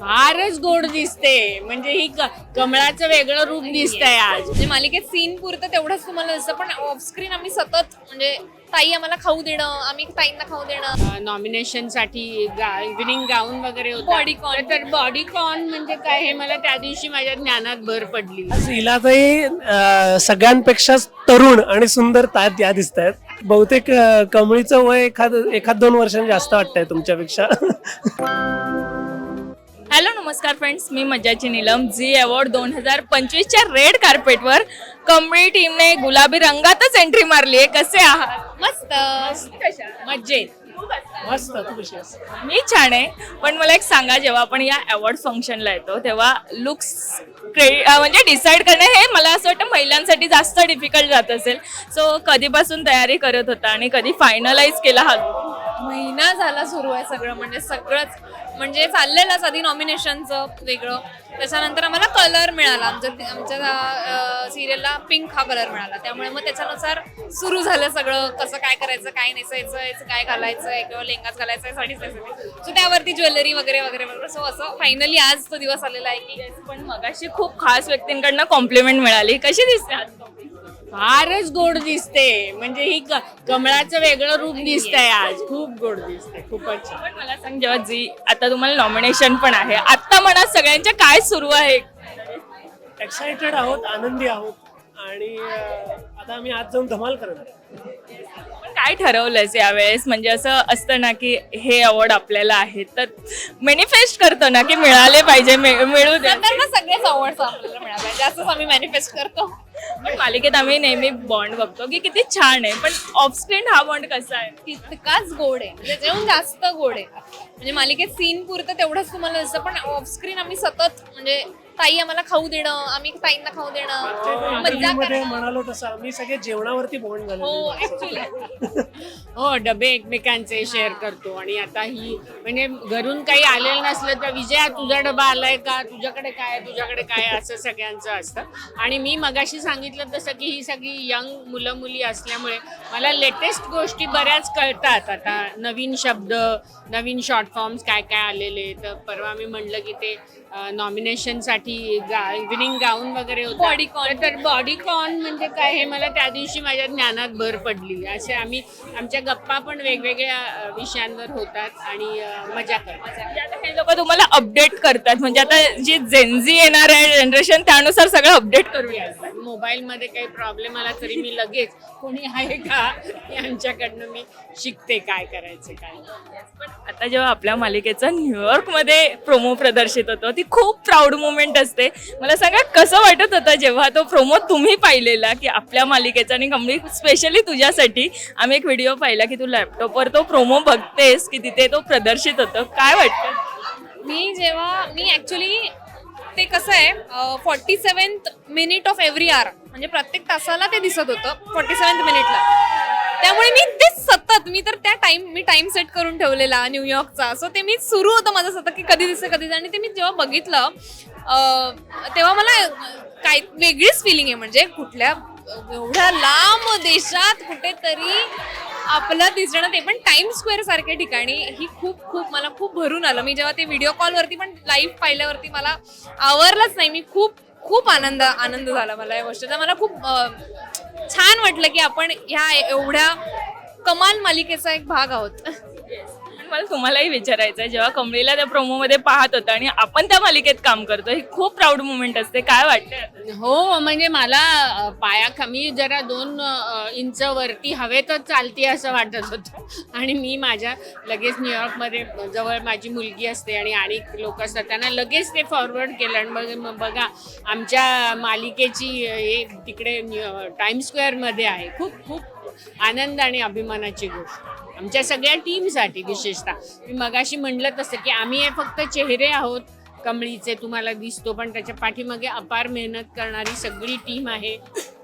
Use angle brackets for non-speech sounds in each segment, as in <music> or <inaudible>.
फारच गोड दिसते. म्हणजे ही क- कमळाचं वेगळं रूप दिसतंय आज. म्हणजे मालिकेत सीन पुरतं तेवढंच तुम्हाला दिसतं पण ऑफस्क्रीन आम्ही सतत म्हणजे ताई आम्हाला खाऊ देणं आम्ही ताईंना खाऊ देणं. नॉमिनेशनसाठी इव्हिनिंग गाऊन वगैरे होता. Bodycon. तर बॉडीकॉन म्हणजे काय हे मला त्या दिवशी माझ्या ज्ञानात भर पडली. आज हिलाताई अं, सगळ्यांपेक्षा तरुण आणि सुंदर तात या दिसत आहेत बहुतेक अं, कमळीचं वय एखाद एखाद दोन वर्षांनी जास्त वाटतंय तुमच्यापेक्षा. <laughs> हॅलो नमस्कार फ्रेंड्स मी मज्जाची नीलम झी अवॉर्ड दोन हजार पंचवीसच्या रेड कार्पेटवर. कमळी टीमने गुलाबी रंगातच एंट्री मारली आहे कसे आहात? मस्त. मज्जेत मस्त तू कशी आहेस? मी छान आहे. पण मला एक सांगा जेव्हा आपण या अवॉर्ड फंक्शनला येतो तेव्हा लुक्स म्हणजे डिसाईड करणं हे मला असं वाटतं महिलांसाठी जास्त डिफिकल्ट जात असेल. सो कधीपासून तयारी करत होता आणि कधी फायनलाइज केला हा look? महिना झाला सुरू आहे सगळं म्हणजे सगळंच. म्हणजे चाललेलंच आधी नॉमिनेशनचं वेगळं. त्याच्यानंतर आम्हाला कलर मिळाला. आमच्या आमच्या सिरियलला पिंक हा कलर मिळाला. त्यामुळे मग त्याच्यानुसार सुरू झालं सगळं. कसं काय करायचं काय नेसायचं याचं काय घालायचं आहे किंवा लेंगाच घालायचं आहे साडीच नेसायची सो त्यावरती ज्वेलरी वगैरे वगैरे वगैरे. सो असं फायनली आज तो दिवस आलेला आहे की पण मगाशी खूप खास व्यक्तींकडनं कॉम्प्लिमेंट मिळाली. कशी दिसते आज? फारच गोड दिसते. म्हणजे ही क- कमळाचं वेगळं रूप दिसतंय आज. खूप गोड दिसते खूपच छान. पण मला सांग जेव्हा जी आता तुम्हाला नॉमिनेशन पण आहे आता मनात सगळ्यांच्या काय सुरू आहे? एक्सायटेड आहोत आनंदी आहोत. आणि आता आम्ही आज जाऊन धमाल करणार. पण काय ठरवलंयस यावेळेस? म्हणजे असं असतं ना की हे अवॉर्ड आपल्याला आहे तर मॅनिफेस्ट करतो ना की मिळाले पाहिजे मिळ- मिळू दे. नंतर ना सगळेच अवॉर्ड्स आपल्याला मिळाले पाहिजे असंच आम्ही मॅनिफेस्ट करतो. पण मालिकेत आम्ही नेहमी बॉन्ड बघतो की किती छान आहे पण ऑफस्क्रीन हा बॉन्ड कसा आहे? तितकाच गोड आहे म्हणजे जेवण जास्त गोड आहे. म्हणजे मालिकेत सीन पुरतं तेवढंच तुम्हाला दिसतं पण ऑफस्क्रीन आम्ही सतत म्हणजे ताई आम्हाला खाऊ देणं आम्ही ताईंना खाऊ देणं मज्जा करणं. म्हणालो तसं आम्ही सगळे जेवणावरती बॉन्ड हो झाले ऍक्च्युली हो डबे एकमेकांचे शेअर करतो. आणि आता ही म्हणजे घरून काही आलेलं नसलं तर विजया तुझा डबा आलाय का? तुझ्याकडे काय आहे? तुझ्याकडे काय आहे? असं सगळ्यांचं असतं. आणि मी मगाशी सांगितलं तसं की ही सगळी यंग मुलं मुली असल्यामुळे मला लेटेस्ट गोष्टी बऱ्याच कळतात. आता नवीन शब्द नवीन शॉर्ट फॉर्म्स काय काय आलेले तर परवा मी म्हणलं की ते नॉमिनेशनसाठी इव्हिनिंग गाऊन वगैरे होता. Bodycon. तर बॉडीकॉन म्हणजे काय हे मला त्या दिवशी माझ्या ज्ञानात भर पडली. असे आम्ही आमच्या गप्पा पण वेगवेगळ्या विषयांवर होतात आणि मजा करतात. म्हणजे हे लोक तुम्हाला अपडेट करतात. म्हणजे आता जी जेनझी येणार आहे जनरेशन त्यानुसार सगळं अपडेट करूया. मोबाईलमध्ये काही प्रॉब्लेम आला तरी मी लगेच कोणी आहे का? यांच्याकडनं मी शिकते काय करायचं काय. पण आता जेव्हा आपल्या मालिकेचा न्यूयॉर्कमध्ये प्रोमो प्रदर्शित होतो ती खूप प्राऊड मुवमेंट असते. मला सांगा कसं वाटत होतं जेव्हा तो प्रोमो तुम्ही पाहिलेला की आपल्या मालिकेचा आणि कंपनी स्पेशली तुझ्यासाठी? आम्ही एक व्हिडिओ पाहिला की तू लॅपटॉपवर तो प्रोमो बघतेस की तिथे तो प्रदर्शित होतो. काय वाटतं? मी जेव्हा मी ॲक्च्युली ते कसं आहे forty seventh minute of every hour म्हणजे प्रत्येक तासाला ते दिसत होतं फॉर्टी सेवन्थ मिनिटला त्यामुळे मी ते सतत मी तर त्या टाइम मी टाइम सेट करून ठेवलेला न्यूयॉर्कचा सो ते मी सुरू होतं माझं सतत की कधी दिसतं कधी आणि ते मी जेव्हा बघितलं तेव्हा मला काय वेगळीच फिलिंग आहे. म्हणजे कुठल्या एवढ्या लांब देशात कुठेतरी आपलं दिसणं ते पण टाइम स्क्वेअर सारख्या ठिकाणी. ही खूप खूप मला खूप भरून आलं. मी जेव्हा ते व्हिडिओ कॉलवरती पण लाईव्ह पाहिल्यावरती मला आवरलंच नाही. मी खूप खूप आनंद आनंद झाला मला या गोष्टीचा. मला खूप छान वाटलं की आपण ह्या एवढ्या कमाल मालिकेचा एक भाग आहोत. मला तुम्हालाही विचारायचं आहे. जेव्हा कमळीला त्या प्रोमोमध्ये पाहत होता आणि आपण त्या मालिकेत काम करतो ही खूप प्राऊड मुवमेंट असते. काय वाटतं हो म्हणजे मला अ, पाया मी जरा दोन अ, इंच वरती हवेतच चालते असं वाटत होतं. आणि मी माझ्या लगेच न्यूयॉर्कमध्ये जवळ माझी मुलगी असते आणि आणि लोक असतात त्यांना लगेच ते फॉरवर्ड केलं. आणि मग मग बघा आमच्या मालिकेची अ, हे तिकडे टाइम स्क्वेअरमध्ये आहे. खूप खूप आनंद आणि अभिमानाची गोष्ट. आमच्या सगळ्या टीमसाठी विशेषतः. मी मगाशी म्हणलं तसं की आम्ही हे फक्त चेहरे आहोत कमळीचे तुम्हाला दिसतो पण त्याच्या पाठीमागे अपार मेहनत करणारी सगळी टीम आहे.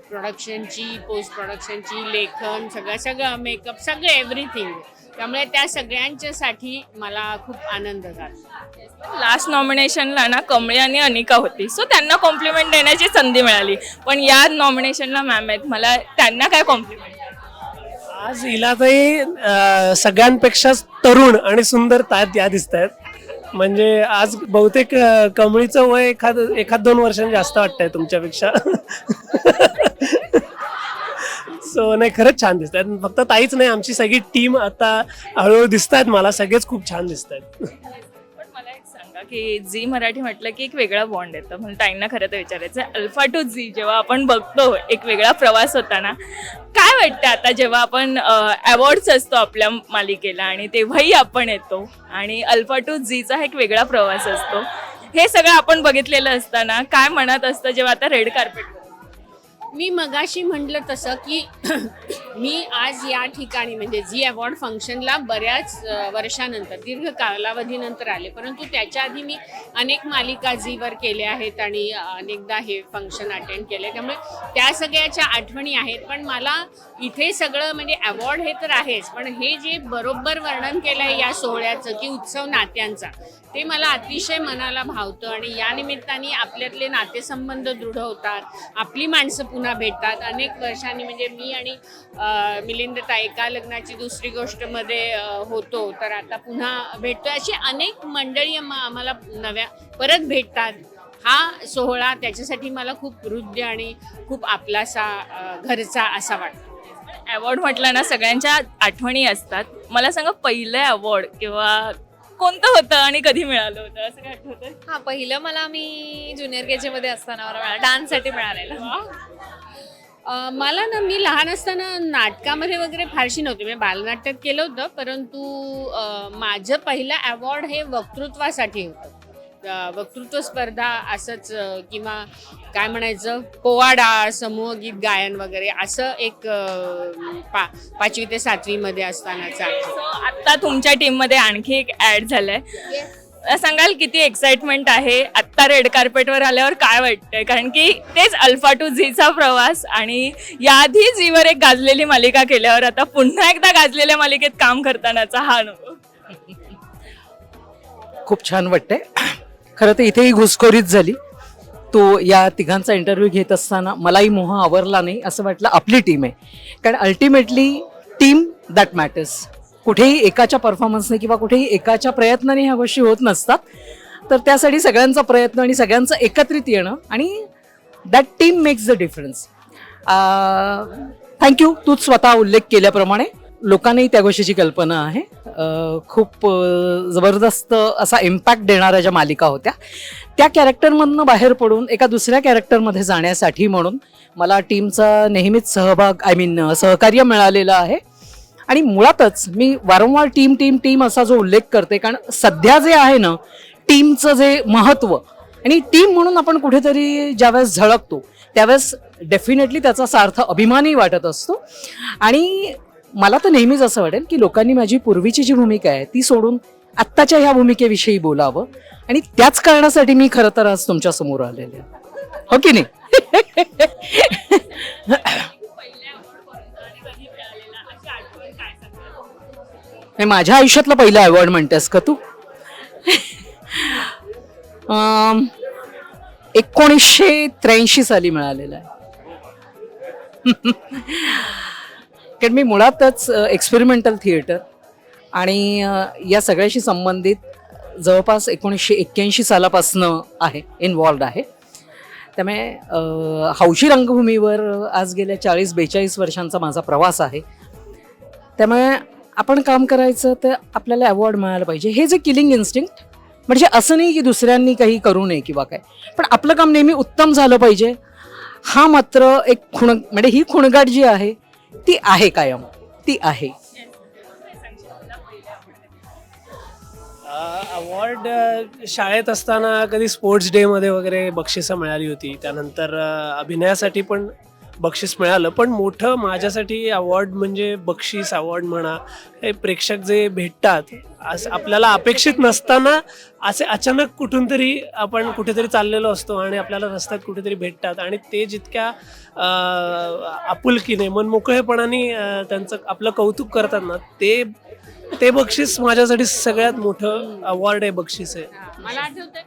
प्रोडक्शनची पोस्ट प्रोडक्शनची लेखन सगळं सगळं मेकअप सगळं एव्हरीथिंग त्यामुळे त्या सगळ्यांच्यासाठी मला खूप आनंद झाला. लास्ट नॉमिनेशनला ना कमळी आणि अनिका होती. सो त्यांना कॉम्प्लिमेंट देण्याची संधी मिळाली. पण या नॉमिनेशनला मॅम आहेत मला त्यांना काय कॉम्प्लिमेंट आज हिलाताई अं, सगळ्यांपेक्षा तरुण आणि सुंदर तात या दिसत आहेत म्हणजे आज बहुतेक अं, कमळीचं वय एखाद एखाद दोन वर्षांनी जास्त वाटतंय तुमच्यापेक्षा. सो नाही खरंच छान दिसत आहेत फक्त ताईच नाही आमची सगळी टीम आता हळूहळू दिसत आहेत मला सगळेच खूप छान दिसत आहेत की झी मराठी म्हटलं की एक वेगळा बॉन्ड येतो. म्हणून ताईंना खरं तर विचारायचं अल्फा टू झी जेव्हा आपण बघतो एक वेगळा प्रवास होताना काय वाटतं आता जेव्हा आपण अवॉर्ड्स असतो आपल्या मालिकेला आणि तेव्हाही आपण येतो आणि अल्फा टू झीचा हा एक वेगळा प्रवास असतो. हे सगळं आपण बघितलेलं असताना काय म्हणत असतं जेव्हा आता रेड कार्पेट मी मगाशी म्हटलं तसं की मी आज या ठिकाणी म्हणजे झी अवॉर्ड फंक्शनला बऱ्याच वर्षानंतर दीर्घ कालावधीनंतर आले. परंतु त्याच्या आधी मी अनेक मालिका झीवर केल्या आहेत आणि अनेकदा हे फंक्शन अटेंड केले. त्यामुळे त्या सगळ्याच्या आठवणी आहेत. पण मला इथे सगळं म्हणजे अवॉर्ड हे तर आहेच पण हे जे बरोबर वर्णन केलं आहे या सोहळ्याचं की उत्सव नात्यांचा ते मला अतिशय मनाला भावतं आणि या निमित्ताने आपल्यातले नातेसंबंध दृढ होतात. आपली माणसं पुन्हा भेटतात. अनेक वर्षांनी म्हणजे मी आणि मिलिंद एका लग्नाची दुसरी गोष्टमध्ये होतो. तर आता पुन्हा भेटतो अशी अनेक मंडळी आम- आम्हाला नव्या परत भेटतात. हा सोहळा त्याच्यासाठी मला खूप हृदय आणि खूप आपलासा घरचा असा वाटतो. अवॉर्ड म्हटलं ना सगळ्यांच्या आठवणी असतात. मला सांगा पहिलं अवॉर्ड किंवा कोणतं होतं आणि कधी मिळालं होतं? असं काय आठवतं? हा पहिलं मला मी ज्युनियर के जी मध्ये असताना मला मिळालं. डान्ससाठी मिळालेलं. मला ना मी लहान असताना नाटकामध्ये वगैरे फारशी नव्हती. मी बालनाट्यात केलं होतं परंतु माझं पहिलं अवॉर्ड हे वक्तृत्वासाठी होतं. वक्तृत्व स्पर्धा असंच किंवा काय म्हणायचं पोवाडा समूह गीत गायन वगैरे असं एक पा पाचवी ते सातवीमध्ये असतानाचा सो आता तुमच्या टीममध्ये आणखी एक ऍड झालंय. मला सांगाल किती एक्साइटमेंट आहे? आत्ता रेड कार्पेटवर आल्यावर काय वाटतंय? कारण की तेच अल्फा टू झीचा प्रवास आणि याआधी झीवर एक गाजलेली मालिका केल्यावर आता पुन्हा एकदा गाजलेल्या मालिकेत काम करतानाचा हा अनुभव. खूप छान वाटतंय. खरं तर इथेही घुसखोरीच झाली. तो या तिघांचा इंटरव्ह्यू घेत असताना मलाही मोह आवरला नाही असं वाटलं आपली टीम आहे. कारण अल्टिमेटली टीम दॅट मॅटर्स कुठेही एकाच्या परफॉर्मन्सने किंवा कुठेही एकाच्या प्रयत्नाने ह्या गोष्टी होत नसतात. तर त्यासाठी सगळ्यांचा प्रयत्न आणि सगळ्यांचं एकत्रित येणं आणि that team makes the difference thank you तूच स्वतः उल्लेख केल्याप्रमाणे लोकांनाही त्या गोष्टीची कल्पना आहे. खूप जबरदस्त असा इम्पॅक्ट देणाऱ्या ज्या मालिका होत्या त्या कॅरेक्टरमधनं बाहेर पडून एका दुसऱ्या कॅरेक्टरमध्ये जाण्यासाठी म्हणून मला टीमचा नेहमीच सहभाग आय मीन सहकार्य मिळालेलं आहे. आणि मुळातच मी वारंवार टीम टीम टीम असा जो उल्लेख करते कारण सध्या जे आहे ना टीमचं जे महत्त्व आणि टीम म्हणून आपण कुठेतरी ज्यावेळेस झळकतो त्यावेळेस डेफिनेटली त्याचा सार्थ अभिमानही वाटत असतो. आणि मला तर नेहमीच असं वाटेल की लोकांनी माझी पूर्वीची जी भूमिका आहे ती सोडून आत्ताच्या ह्या भूमिकेविषयी बोलावं. आणि त्याच कारणासाठी मी खरं तर आज तुमच्यासमोर आलेले आहे. हो की नाही? <laughs> हे माझ्या आयुष्यातलं पहिलं अवॉर्ड म्हणतेस का तू? एकोणीसशे त्र्याऐंशी साली मिळालेला आहे. कारण मी मुळातच एक्सपेरिमेंटल थिएटर आणि या सगळ्याशी संबंधित जवळपास एकोणीसशे एक्क्याऐंशी सालापासनं आहे इन्वॉल्ड आहे. त्यामुळे हौशी रंगभूमीवर आज गेल्या चाळीस बेचाळीस वर्षांचा माझा प्रवास आहे. त्यामुळे आपण काम करायचं तर आपल्याला अवॉर्ड मिळायला पाहिजे. हे जे किलिंग इन्स्टिंक्ट म्हणजे असं नाही की दुसऱ्यांनी काही करू नये किंवा काय. पण आपलं काम नेहमी उत्तम झालं पाहिजे. हा मात्र एक खुण म्हणजे ही खुणगाट जी आहे ती आहे कायम. ती आहे. अवॉर्ड शाळेत असताना कधी स्पोर्ट्स डे मध्ये वगैरे बक्षिसं मिळाली होती. त्यानंतर अभिनयासाठी पण बक्षीस मिळालं. पण मोठं माझ्यासाठी अवॉर्ड म्हणजे बक्षीस अवॉर्ड म्हणा हे प्रेक्षक जे भेटतात असं आपल्याला अपेक्षित नसताना असे अचानक कुठून तरी आपण कुठेतरी चाललेलो असतो आणि आपल्याला रस्त्यात कुठेतरी भेटतात. आणि ते जितक्या आपुलकीने मनमोकळेपणाने मोकळेपणाने त्यांचं आपलं कौतुक करतात ना ते ते बक्षीस माझ्यासाठी सगळ्यात मोठं अवॉर्ड आहे बक्षीस आहे. मला आठवतं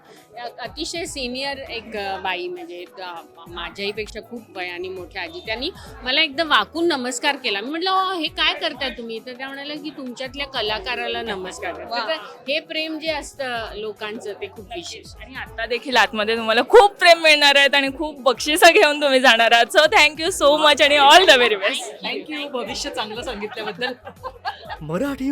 अतिशय सिनियर एक बाई म्हणजे अ, माझ्याहीपेक्षा खूप वयाने मोठ्या आजी. त्यांनी मला एकदा वाकून नमस्कार केला. मी म्हटलं "अहो, हे काय करताय तुम्ही? तर त्या म्हणाल्या की तुमच्यातल्या कलाकाराला नमस्कार करते." तर हे प्रेम जे असतं लोकांचं ते खूप विशेष. आणि आता देखील आतमध्ये तुम्हाला खूप प्रेम मिळणार आहेत आणि खूप बक्षिसं घेऊन तुम्ही जाणार आहात. So thank you so much आणि all the very best thank you भविष्य चांगलं सांगितल्याबद्दल. मराठी